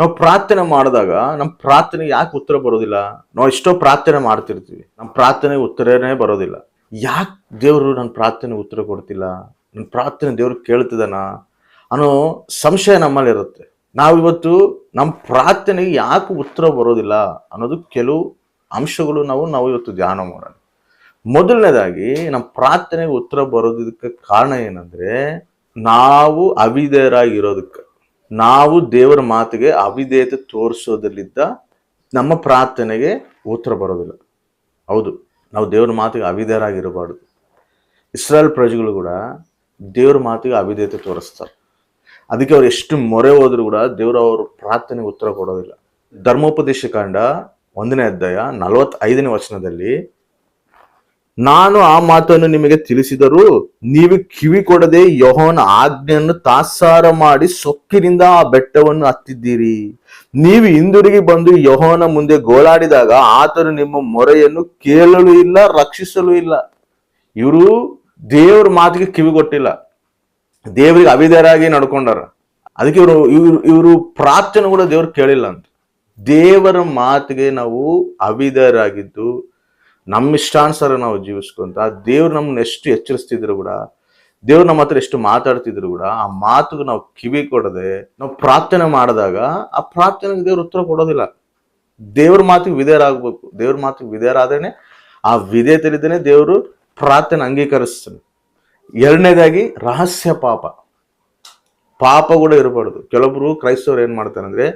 ನಾವು ಪ್ರಾರ್ಥನೆ ಮಾಡಿದಾಗ ನಮ್ಮ ಪ್ರಾರ್ಥನೆ ಯಾಕೆ ಉತ್ತರ ಬರೋದಿಲ್ಲ? ನಾವು ಎಷ್ಟೋ ಪ್ರಾರ್ಥನೆ ಮಾಡ್ತಿರ್ತೀವಿ. ನಮ್ಮ ಪ್ರಾರ್ಥನೆ ಉತ್ತರನೇ ಬರೋದಿಲ್ಲ. ಯಾಕೆ ದೇವರು ನನ್ನ ಪ್ರಾರ್ಥನೆ ಉತ್ತರ ಕೊಡ್ತಿಲ್ಲ? ನನ್ನ ಪ್ರಾರ್ಥನೆ ದೇವ್ರು ಕೇಳ್ತಿದ್ದಾನ? ಅನ್ನೋ ಸಂಶಯ ನಮ್ಮಲ್ಲಿ ಇರುತ್ತೆ ನಾವಿವತ್ತು ನಮ್ಮ ಪ್ರಾರ್ಥನೆಗೆ ಯಾಕೆ ಉತ್ತರ ಬರೋದಿಲ್ಲ ಅನ್ನೋದು ಕೆಲವು ಅಂಶಗಳು ನಾವು ನಾವು ಇವತ್ತು ಧ್ಯಾನ ಮಾಡೋಣ. ಮೊದಲನೇದಾಗಿ, ನಮ್ಮ ಪ್ರಾರ್ಥನೆಗೆ ಉತ್ತರ ಬರೋದಕ್ಕೆ ಕಾರಣ ಏನಂದ್ರೆ, ನಾವು ಅವಿಧೇಯರಾಗಿರೋದಕ್ಕೆ. ನಾವು ದೇವರ ಮಾತಿಗೆ ಅವಿಧೇಯತೆ ತೋರಿಸೋದ್ರಲ್ಲಿದ್ದ ನಮ್ಮ ಪ್ರಾರ್ಥನೆಗೆ ಉತ್ತರ ಬರೋದಿಲ್ಲ. ಹೌದು, ನಾವು ದೇವರ ಮಾತಿಗೆ ಅವಿಧೇಯರಾಗಿರಬಾರ್ದು. ಇಸ್ರಾಯೇಲ್ ಪ್ರಜೆಗಳು ಕೂಡ ದೇವ್ರ ಮಾತಿಗೆ ಅವಿಧೇಯತೆ ತೋರಿಸ್ತಾರೆ. ಅದಕ್ಕೆ ಅವ್ರು ಎಷ್ಟು ಮೊರೆ ಹೋದ್ರು ಕೂಡ ದೇವರು ಅವ್ರ ಪ್ರಾರ್ಥನೆಗೆ ಉತ್ತರ ಕೊಡೋದಿಲ್ಲ. ಧರ್ಮೋಪದೇಶ ಕಾಂಡ ಒಂದನೇ ಅಧ್ಯಾಯ ನಲವತ್ತೈದನೇ ವಚನದಲ್ಲಿ ನಾನು ಆ ಮಾತನ್ನು ನಿಮಗೆ ತಿಳಿಸಿದರು ನೀವು ಕಿವಿ ಕೊಡದೆ ಯಹೋನ ಆಜ್ಞೆಯನ್ನು ತಾತ್ಸಾರ ಮಾಡಿ ಸೊಕ್ಕಿನಿಂದ ಆ ಬೆಟ್ಟವನ್ನು ಹತ್ತಿದ್ದೀರಿ. ನೀವು ಹಿಂದಿರುಗಿ ಬಂದು ಯಹೋನ ಮುಂದೆ ಗೋಳಾಡಿದಾಗ ಆತನು ನಿಮ್ಮ ಮೊರೆಯನ್ನು ಕೇಳಲು ಇಲ್ಲ, ರಕ್ಷಿಸಲು ಇಲ್ಲ. ಇವರು ದೇವ್ರ ಮಾತಿಗೆ ಕಿವಿ ಕೊಟ್ಟಿಲ್ಲ. ದೇವರಿಗೆ ಅವಿದರಾಗಿ ನಡ್ಕೊಂಡಾರ. ಅದಕ್ಕೆ ಇವರು, ಇವ್ರು, ಇವರು ಪ್ರಾರ್ಥನೆ ಕೂಡ ದೇವ್ರು ಕೇಳಿಲ್ಲ ಅಂತ. ದೇವರ ಮಾತಿಗೆ ನಾವು ಅವಿಧೇಯರಾಗಿದ್ದು ನಮ್ಮ ಇಷ್ಟಾನುಸಾರ ನಾವು ಜೀವಿಸ್ಕೊಂತ ದೇವ್ರು ನಮ್ಮನ್ನ ಎಷ್ಟು ಎಚ್ಚರಿಸ್ತಿದ್ರು ಕೂಡ, ದೇವ್ರು ನಮ್ಮ ಹತ್ರ ಎಷ್ಟು ಮಾತಾಡ್ತಿದ್ರು ಕೂಡ, ಆ ಮಾತುಗೆ ನಾವು ಕಿವಿ ಕೊಡದೆ, ನಾವು ಪ್ರಾರ್ಥನೆ ಮಾಡಿದಾಗ ಆ ಪ್ರಾರ್ಥನೆಗೆ ದೇವ್ರ ಉತ್ತರ ಕೊಡೋದಿಲ್ಲ. ದೇವ್ರ ಮಾತಿಗೆ ವಿಧೇಯರಾಗಬೇಕು. ದೇವ್ರ ಮಾತಿಗೆ ವಿಧೇಯರಾದೇನೆ ಆ ವಿಧೇಯತೆಲಿದ್ದೇನೆ ದೇವರು ಪ್ರಾರ್ಥನೆ ಅಂಗೀಕರಿಸ್ತಾನೆ. ಎರಡನೇದಾಗಿ ರಹಸ್ಯ ಪಾಪ. ಪಾಪ ಕೂಡ ಇರಬಾರ್ದು. ಕೆಲವೊಬ್ರು ಕ್ರೈಸ್ತವ್ರು ಏನ್ ಮಾಡ್ತಾರೆ ಅಂದ್ರೆ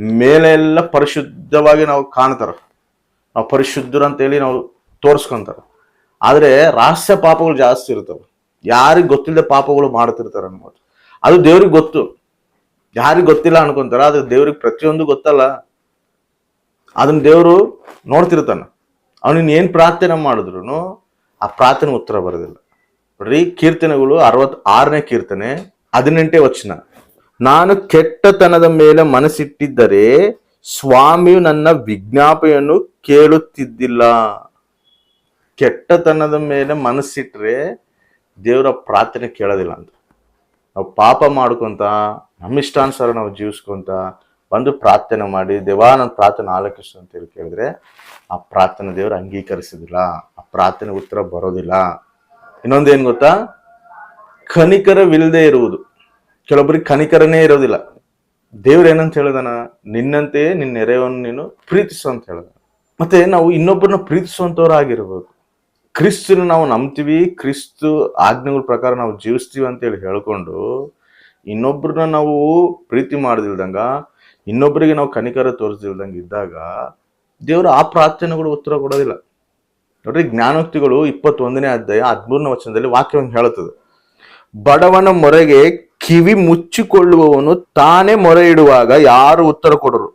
ಮೇಲೆ ಎಲ್ಲ ಪರಿಶುದ್ಧವಾಗಿ ನಾವು ಕಾಣ್ತಾರ. ನಾವು ಪರಿಶುದ್ಧರು ಅಂತೇಳಿ ನಾವು ತೋರಿಸ್ಕೊಂತಾರ. ಆದರೆ ರಹಸ್ಯ ಪಾಪಗಳು ಜಾಸ್ತಿ ಇರ್ತವೆ. ಯಾರಿಗೆ ಗೊತ್ತಿಲ್ಲದೆ ಪಾಪಗಳು ಮಾಡ್ತಿರ್ತಾರೆ ಅನ್ಬೋದು. ಅದು ದೇವ್ರಿಗೆ ಗೊತ್ತು. ಯಾರಿಗೆ ಗೊತ್ತಿಲ್ಲ ಅನ್ಕೊಂತಾರ ಅದು ದೇವ್ರಿಗೆ ಪ್ರತಿಯೊಂದು ಗೊತ್ತಲ್ಲ. ಅದನ್ನ ದೇವರು ನೋಡ್ತಿರ್ತಾನೆ. ಅವನಿನ್ ಏನು ಪ್ರಾರ್ಥನೆ ಮಾಡಿದ್ರು ಆ ಪ್ರಾರ್ಥನೆ ಉತ್ತರ ಬರೋದಿಲ್ಲ. ನೋಡ್ರಿ, ಕೀರ್ತನೆಗಳು ಅರವತ್ ಆರನೇ ಕೀರ್ತನೆ, ಹದಿನೆಂಟೇ ವಚನ. ನಾನು ಕೆಟ್ಟತನದ ಮೇಲೆ ಮನಸ್ಸಿಟ್ಟಿದ್ದರೆ ಸ್ವಾಮಿಯು ನನ್ನ ವಿಜ್ಞಾಪೆಯನ್ನು ಕೇಳುತ್ತಿದ್ದಿಲ್ಲ. ಕೆಟ್ಟತನದ ಮೇಲೆ ಮನಸ್ಸಿಟ್ರೆ ದೇವರ ಪ್ರಾರ್ಥನೆ ಕೇಳೋದಿಲ್ಲ ಅಂತ. ನಾವು ಪಾಪ ಮಾಡ್ಕೊಂತ, ನಮ್ಮ ಇಷ್ಟಾನುಸಾರ ನಾವು ಜೀವಿಸ್ಕೊಂತ ಬಂದು ಪ್ರಾರ್ಥನೆ ಮಾಡಿ ದೇವಾ ನನ್ನ ಪ್ರಾರ್ಥನೆ ಆಲೋಕಿಸು ಅಂತ ಹೇಳಿ ಕೇಳಿದ್ರೆ, ಆ ಪ್ರಾರ್ಥನೆ ದೇವರು ಅಂಗೀಕರಿಸೋದಿಲ್ಲ. ಆ ಪ್ರಾರ್ಥನೆ ಉತ್ತರ ಬರೋದಿಲ್ಲ. ಇನ್ನೊಂದೇನ್ ಗೊತ್ತಾ? ಕನಿಕರವಿಲ್ಲದೆ ಇರುವುದು. ಕೆಲವೊಬ್ಬರಿಗೆ ಕನಿಕರನೇ ಇರೋದಿಲ್ಲ. ದೇವ್ರು ಏನಂತ ಹೇಳಿದಾನ? ನಿನ್ನಂತೆಯೇ ನಿನ್ನ ನೆರೆಯನ್ನು ನೀನು ಪ್ರೀತಿಸು ಅಂತ ಹೇಳಿದ ಮತ್ತೆ ನಾವು ಇನ್ನೊಬ್ಬರನ್ನ ಪ್ರೀತಿಸುವಂತವ್ರಾಗಿರ್ಬೇಕು. ಕ್ರಿಸ್ತನ ನಾವು ನಂಬ್ತೀವಿ, ಕ್ರಿಸ್ತು ಆಜ್ಞೆಗಳ ಪ್ರಕಾರ ನಾವು ಜೀವಿಸ್ತೀವಿ ಅಂತೇಳಿ ಹೇಳ್ಕೊಂಡು ಇನ್ನೊಬ್ರನ್ನ ನಾವು ಪ್ರೀತಿ ಮಾಡದಿಲ್ದಂಗ ಇನ್ನೊಬ್ಬರಿಗೆ ನಾವು ಕನಿಕರ ತೋರಿಸ್ದಿಲ್ದಂಗೆ ಇದ್ದಾಗ ದೇವರು ಆ ಪ್ರಾರ್ಥನೆಗಳು ಉತ್ತರ ಕೊಡೋದಿಲ್ಲ. ನೋಡ್ರಿ, ಜ್ಞಾನೋಕ್ತಿಗಳು ಇಪ್ಪತ್ತೊಂದನೇ ಅಧ್ಯಾಯ ಹದಿಮೂರನೇ ವಚನದಲ್ಲಿ ವಾಕ್ಯವನ್ನು ಹೇಳುತ್ತದೆ. ಬಡವನ ಮೊರೆಗೆ ಕಿವಿ ಮುಚ್ಚಿಕೊಳ್ಳುವವನು ತಾನೇ ಮೊರೆ ಇಡುವಾಗ ಯಾರು ಉತ್ತರ ಕೊಡರು?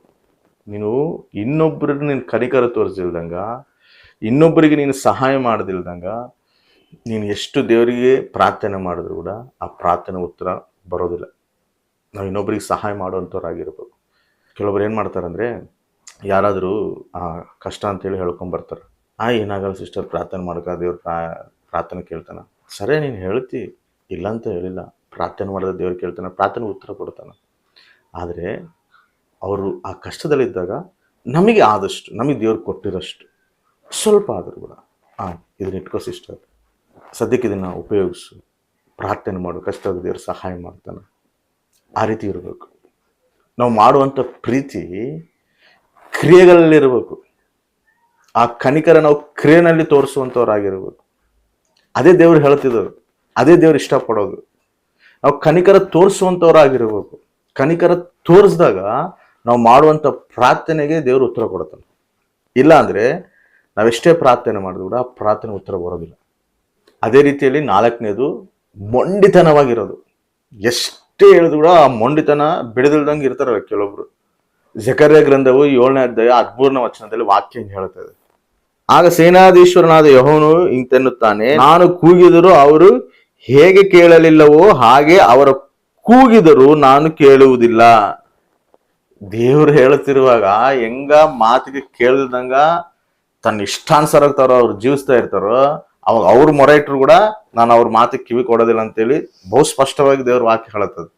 ನೀನು ಇನ್ನೊಬ್ಬರನ್ನ ನೀನು ಕನಿಕರ ತೋರಿಸಿಲ್ದಂಗ ಇನ್ನೊಬ್ಬರಿಗೆ ನೀನು ಸಹಾಯ ಮಾಡದಿಲ್ದಂಗ ನೀನು ಎಷ್ಟು ದೇವರಿಗೆ ಪ್ರಾರ್ಥನೆ ಮಾಡಿದ್ರು ಕೂಡ ಆ ಪ್ರಾರ್ಥನೆ ಉತ್ತರ ಬರೋದಿಲ್ಲ. ನಾವು ಇನ್ನೊಬ್ಬರಿಗೆ ಸಹಾಯ ಮಾಡುವಂಥವ್ರಾಗಿರ್ಬೇಕು ಕೆಲವೊಬ್ರು ಏನು ಮಾಡ್ತಾರಂದರೆ, ಯಾರಾದರೂ, ಆ, ಕಷ್ಟ ಅಂತೇಳಿ ಹೇಳ್ಕೊಂಬರ್ತಾರೆ ಆ, ಏನಾಗಲ್ಲ ಸಿಸ್ಟರ್, ಪ್ರಾರ್ಥನೆ ಮಾಡ್ಕ, ದೇವ್ರ ಪ್ರಾ, ಪ್ರಾರ್ಥನೆ ಕೇಳ್ತಾನೆ. ಸರಿ, ನೀನು ಹೇಳ್ತಿ. ಇಲ್ಲ ಅಂತ ಹೇಳಿಲ್ಲ. ಪ್ರಾರ್ಥನೆ ಮಾಡಿದ ದೇವ್ರು ಕೇಳ್ತಾನೆ. ಪ್ರಾರ್ಥನೆ ಉತ್ತರ ಕೊಡ್ತಾನೆ. ಆದರೆ, ಅವರು ಆ ಕಷ್ಟದಲ್ಲಿದ್ದಾಗ ನಮಗೆ ಆದಷ್ಟು, ನಮಗೆ ದೇವ್ರು ಕೊಟ್ಟಿರೋಷ್ಟು ಸ್ವಲ್ಪ ಆದರೂ ಕೂಡ ಹಾಂ ಇದನ್ನ ಇಟ್ಕೋ ಸಿಸ್ಟರ್, ಸದ್ಯಕ್ಕೆ ಇದನ್ನು ಉಪಯೋಗಿಸು, ಪ್ರಾರ್ಥನೆ ಮಾಡು, ಕಷ್ಟದ ದೇವ್ರು ಸಹಾಯ ಮಾಡ್ತಾನೆ. ಆ ರೀತಿ ಇರಬೇಕು. ನಾವು ಮಾಡುವಂಥ ಪ್ರೀತಿ ಕ್ರಿಯೆಗಳಲ್ಲಿರಬೇಕು. ಆ ಕನಿಕರ ನಾವು ಕ್ರಿಯೆನಲ್ಲಿ ತೋರಿಸುವಂಥವ್ರಾಗಿರ್ಬೇಕು ಅದೇ ದೇವ್ರು ಹೇಳ್ತಿದ್ರು ಅದೇ ದೇವ್ರು ಇಷ್ಟಪಡೋದು. ನಾವು ಕನಿಕರ ತೋರಿಸುವಂಥವ್ರಾಗಿರ್ಬೇಕು ಕನಿಕರ ತೋರಿಸಿದಾಗ ನಾವು ಮಾಡುವಂಥ ಪ್ರಾರ್ಥನೆಗೆ ದೇವರು ಉತ್ತರ ಕೊಡ್ತಾನೆ. ಇಲ್ಲ ಅಂದರೆ ನಾವೆಷ್ಟೇ ಪ್ರಾರ್ಥನೆ ಮಾಡಿದ್ರು ಕೂಡ ಪ್ರಾರ್ಥನೆ ಉತ್ತರ ಬರೋದಿಲ್ಲ. ಅದೇ ರೀತಿಯಲ್ಲಿ ನಾಲ್ಕನೇದು ಮೊಂಡಿತನವಾಗಿರೋದು. ಎಷ್ಟೇ ಹೇಳಿದ್ರು ಕೂಡ ಆ ಮೊಂಡಿತನ ಬಿಡದಿಲ್ದಂಗೆ ಇರ್ತಾರಲ್ಲ ಕೆಲವೊಬ್ರು. ಜಕರ್ಯ ಗ್ರಂಥವು ಏಳನೇ ಅಧ್ಯಾಯ ಹದಿಮೂರನೇ ವಚನದಲ್ಲಿ ವಾಕ್ಯ ಹೇಳುತ್ತದೆ ಆಗ ಸೇನಾಧೀಶ್ವರನಾದ ಯಹೋನು ಇಂತೆನ್ನುತ್ತಾನೆ, ನಾನು ಕೂಗಿದರೂ ಅವರು ಹೇಗೆ ಕೇಳಲಿಲ್ಲವೋ ಹಾಗೆ ಅವರ ಕೂಗಿದರೂ ನಾನು ಕೇಳುವುದಿಲ್ಲ. ದೇವರು ಹೇಳುತ್ತಿರುವಾಗ ಹೆಂಗ ಮಾತಿಗೆ ಕೇಳ್ದಂಗ ತನ್ನ ಇಷ್ಟಾನುಸಾರ ತಾರೋ ಅವ್ರು ಜೀವಿಸ್ತಾ ಇರ್ತಾರೋ, ಅವಾಗ ಅವ್ರ ಮೊರೆ ಇಟ್ಟರು ಕೂಡ ನಾನು ಅವ್ರ ಮಾತಿಗೆ ಕಿವಿ ಕೊಡೋದಿಲ್ಲ ಅಂತೇಳಿ ಬಹು ಸ್ಪಷ್ಟವಾಗಿ ದೇವ್ರ ವಾಕ್ಯ ಹೇಳುತ್ತದೆ.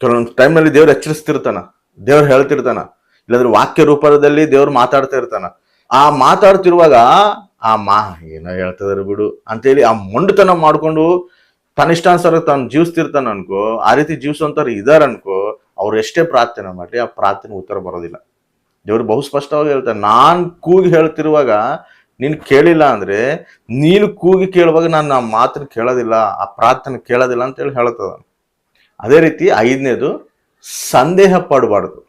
ಕೆಲವೊಂದು ಟೈಮಲ್ಲಿ ದೇವ್ರು ಎಚ್ಚರಿಸ್ತಿರ್ತಾನ, ದೇವ್ರು ಹೇಳ್ತಿರ್ತಾನ, ಇಲ್ಲಾಂದ್ರೆ ವಾಕ್ಯ ರೂಪದಲ್ಲಿ ದೇವ್ರು ಮಾತಾಡ್ತಾ ಇರ್ತಾನ. ಆ ಮಾತಾಡ್ತಿರುವಾಗ, ಆ ಮಾ, ಏನೋ ಹೇಳ್ತದಾರೆ ಬಿಡು ಅಂತೇಳಿ ಆ ಮೊಂಡುತನ ಮಾಡ್ಕೊಂಡು ತನ್ನ ಇಷ್ಟಾನುಸಾರ ತಾನು ಜೀವಿಸ್ತಿರ್ತಾನ ಅನ್ಕೋ, ಆ ರೀತಿ ಜೀವಿಸುವಂತವ್ರು ಇದಾರ ಅನ್ಕೋ ಅವ್ರು ಎಷ್ಟೇ ಪ್ರಾರ್ಥನೆ ಮಾಡಿ ಆ ಪ್ರಾರ್ಥನೆ ಉತ್ತರ ಬರೋದಿಲ್ಲ. ದೇವ್ರು ಬಹು ಸ್ಪಷ್ಟವಾಗಿ ಹೇಳ್ತಾರೆ, ನಾನು ಕೂಗಿ ಹೇಳ್ತಿರುವಾಗ ನೀನು ಕೇಳಿಲ್ಲ ಅಂದ್ರೆ ನೀನು ಕೂಗಿ ಕೇಳುವಾಗ ನಾನು ಆ ಮಾತನ್ನ ಕೇಳೋದಿಲ್ಲ, ಆ ಪ್ರಾರ್ಥನೆ ಕೇಳೋದಿಲ್ಲ ಅಂತ ಹೇಳಿ ಹೇಳ್ತದ ಅದೇ ರೀತಿ ಐದನೇದು, ಸಂದೇಹ ಪಡಬಾರ್ದು.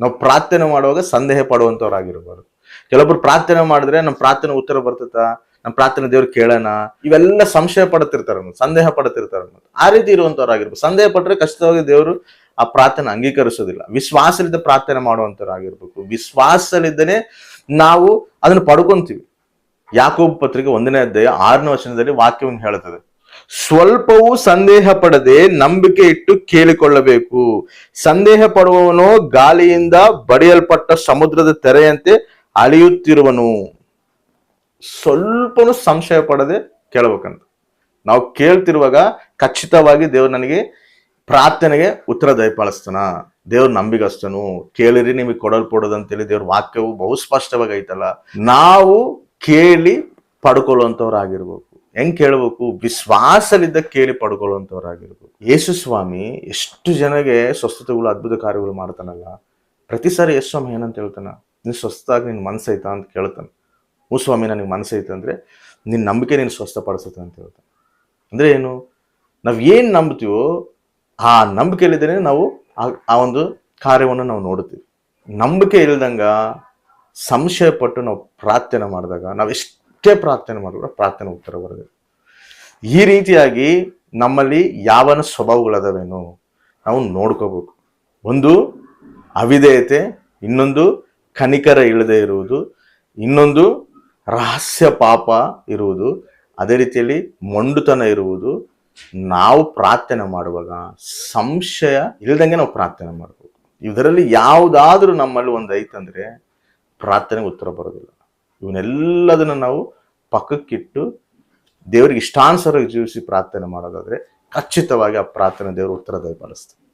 ನಾವು ಪ್ರಾರ್ಥನೆ ಮಾಡುವಾಗ ಸಂದೇಹ ಪಡುವಂಥವ್ರಾಗಿರ್ಬಾರ್ದು ಕೆಲವೊಬ್ರು ಪ್ರಾರ್ಥನೆ ಮಾಡಿದ್ರೆ ನಮ್ಮ ಪ್ರಾರ್ಥನೆ ಉತ್ತರ ಬರ್ತದ ನಮ್ಮ ಪ್ರಾರ್ಥನೆ ದೇವ್ರು ಕೇಳೋಣ, ಇವೆಲ್ಲ ಸಂಶಯ ಪಡ್ತಿರ್ತಾರ ಸಂದೇಹ ಪಡ್ತಿರ್ತಾರ ಆ ರೀತಿ ಇರುವಂತವ್ರಾಗಿರ್ಬೋದು ಸಂದೇಹ ಪಟ್ರೆ ಖಚಿತವಾಗಿ ದೇವರು ಆ ಪ್ರಾರ್ಥನೆ ಅಂಗೀಕರಿಸೋದಿಲ್ಲ. ವಿಶ್ವಾಸಲಿದ್ದ ಪ್ರಾರ್ಥನೆ ಮಾಡುವಂತರಾಗಿರ್ಬೇಕು ವಿಶ್ವಾಸಲಿದ್ದನೆ ನಾವು ಅದನ್ನು ಪಡ್ಕೊಂತೀವಿ. ಯಾಕೋಬ್ ಪತ್ರಿಕೆ ಒಂದನೇ ಅಧ್ಯಾಯ ಆರನೇ ವಚನದಲ್ಲಿ ವಾಕ್ಯವನ್ನು ಹೇಳುತ್ತದೆ. ಸ್ವಲ್ಪವೂ ಸಂದೇಹ ಪಡದೆ ನಂಬಿಕೆ ಇಟ್ಟು ಕೇಳಿಕೊಳ್ಳಬೇಕು. ಸಂದೇಹ ಪಡುವವನು ಗಾಳಿಯಿಂದ ಬಡಿಯಲ್ಪಟ್ಟ ಸಮುದ್ರದ ತೆರೆಯಂತೆ ಅಳಿಯುತ್ತಿರುವನು. ಸ್ವಲ್ಪನೂ ಸಂಶಯ ಪಡದೆ ಕೇಳಬೇಕಂತ. ನಾವು ಕೇಳ್ತಿರುವಾಗ ಖಚಿತವಾಗಿ ದೇವ್ರು ನನಗೆ ಪ್ರಾರ್ಥನೆಗೆ ಉತ್ತರ ದಯಪಾಲಿಸ್ತಾನ. ದೇವ್ರ ನಂಬಿಗಸ್ತನು. ಕೇಳಿರಿ ನಿಮಗೆ ಕೊಡಲ್ಪಡೋದು ಅಂತೇಳಿ ದೇವ್ರ ವಾಕ್ಯವು ಬಹು ಸ್ಪಷ್ಟವಾಗಿ ಐತಲ್ಲ ನಾವು ಕೇಳಿ ಪಡ್ಕೊಳ್ಳುವಂಥವ್ರಾಗಿರ್ಬೇಕು. ಹೆಂಗ್ ಕೇಳ್ಬೇಕು? ವಿಶ್ವಾಸಲಿದ್ದ ಕೇಳಿ ಪಡ್ಕೊಳ್ಳುವಂಥವ್ರಾಗಿರ್ಬೇಕು. ಯೇಸು ಸ್ವಾಮಿ ಎಷ್ಟು ಜನಗೆ ಸ್ವಸ್ಥತೆಗಳು, ಅದ್ಭುತ ಕಾರ್ಯಗಳು ಮಾಡ್ತಾನಲ್ಲ. ಪ್ರತಿ ಸಾರಿ ಯೇಸು ಸ್ವಾಮಿ ಏನಂತ ಹೇಳ್ತಾನ? ನೀನು ಸ್ವಸ್ಥಾಗಿ ನಿನ್ ಮನಸ್ಸೈತಾ ಅಂತ ಕೇಳ್ತಾನೆ. ಹ್ಞೂ ಸ್ವಾಮಿ, ನನಗೆ ಮನಸ್ಸೈತೆ ಅಂದ್ರೆ ನಿನ್ನ ನಂಬಿಕೆ ನೀನು ಸ್ವಸ್ಥಪಡಿಸುತ್ತೆ ಅಂತ ಹೇಳ್ತಾನೆ. ಅಂದ್ರೆ ಏನು? ನಾವು ಏನು ನಂಬ್ತೀವೋ ಆ ನಂಬಿಕೆಯಲ್ಲಿದ್ದೇನೆ ನಾವು ಆ- ಒಂದು ಕಾರ್ಯವನ್ನು ನಾವು ನೋಡುತ್ತೀವಿ. ನಂಬಿಕೆ ಇಲ್ಲದಂಗ ಸಂಶಯ ಪಟ್ಟು ನಾವು ಪ್ರಾರ್ಥನೆ ಮಾಡಿದಾಗ, ನಾವು ಎಷ್ಟೇ ಪ್ರಾರ್ಥನೆ ಮಾಡಿದ್ರು ಪ್ರಾರ್ಥನೆ ಉತ್ತರ ಬರೋದಿಲ್ಲ ಈ ರೀತಿಯಾಗಿ ನಮ್ಮಲ್ಲಿ ಯಾವನ ಸ್ವಭಾವಗಳದವೇನೋ ನಾವು ನೋಡ್ಕೋಬೇಕು. ಒಂದು ಅವಿಧೇಯತೆ, ಇನ್ನೊಂದು ಕನಿಕರ ಇಲ್ಲದೆ ಇರುವುದು, ಇನ್ನೊಂದು ರಹಸ್ಯ ಪಾಪ ಇರುವುದು, ಅದೇ ರೀತಿಯಲ್ಲಿ ಮೊಂಡುತನ ಇರುವುದು ನಾವು ಪ್ರಾರ್ಥನೆ ಮಾಡುವಾಗ ಸಂಶಯ ಇಲ್ದಂಗೆ ನಾವು ಪ್ರಾರ್ಥನೆ ಮಾಡಬೇಕು. ಇದರಲ್ಲಿ ಯಾವುದಾದ್ರೂ ನಮ್ಮಲ್ಲಿ ಒಂದು ಐತಂದ್ರೆ ಪ್ರಾರ್ಥನೆಗೆ ಉತ್ತರ ಬರೋದಿಲ್ಲ. ಇವನ್ನೆಲ್ಲದನ್ನ ನಾವು ಪಕ್ಕಕ್ಕಿಟ್ಟು ದೇವರಿಗೆ ಇಷ್ಟಾನುಸಾರ ಜೀವಿಸಿ ಪ್ರಾರ್ಥನೆ ಮಾಡೋದಾದ್ರೆ ಖಚಿತವಾಗಿ ಆ ಪ್ರಾರ್ಥನೆ ದೇವರು ಉತ್ತರ ದಯಪಾಲಿಸ್ತಾರೆ